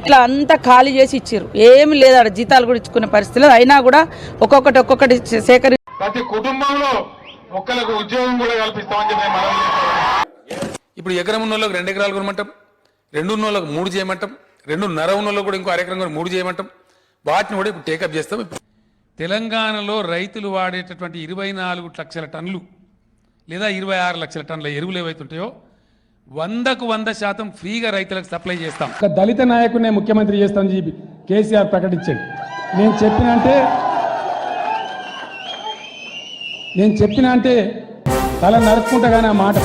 ఇట్లా అంతా ఖాళీ చేసి ఇచ్చారు ఏమి లేదు ఆడ జీతాలు కూడా ఇచ్చుకునే పరిస్థితి లేదు అయినా కూడా ఒక్కొక్కటి ఒక్కొక్కటి సేకరి ప్రతి కుటుంబంలో ఒక్కరికి ఉద్యోగం కూడా కల్పిస్తామని చెప్పి. ఇప్పుడు ఎకరం ఉన్న వాళ్ళకి రెండు ఎకరాలు కొనమంటాం రెండు ఉన్న వాళ్ళకి మూడు చేయమంటాం రెండు నర ఉన్న వాళ్ళకి కూడా ఇంకో అరెకరం కూడా మూడు చేయమంటాం. వాటిని కూడా ఇప్పుడు టేకప్ చేస్తాం తెలంగాణలో రైతులు వాడేటటువంటి ఇరవై నాలుగు లక్షల టన్నులు లేదా ఇరవై ఆరు లక్షల టన్నుల ఎరువులు ఏవైతుంటాయో వందకు వంద శాతం ఫ్రీగా రైతులకు సప్లై చేస్తాం. ఒక దళిత నాయకునే ముఖ్యమంత్రి చేస్తామని చెప్పి కేసీఆర్ ప్రకటించాడు. నేను చెప్పిన అంటే నేను చెప్పిన అంటే తల నరుక్కుంటా కానీ ఆ మాట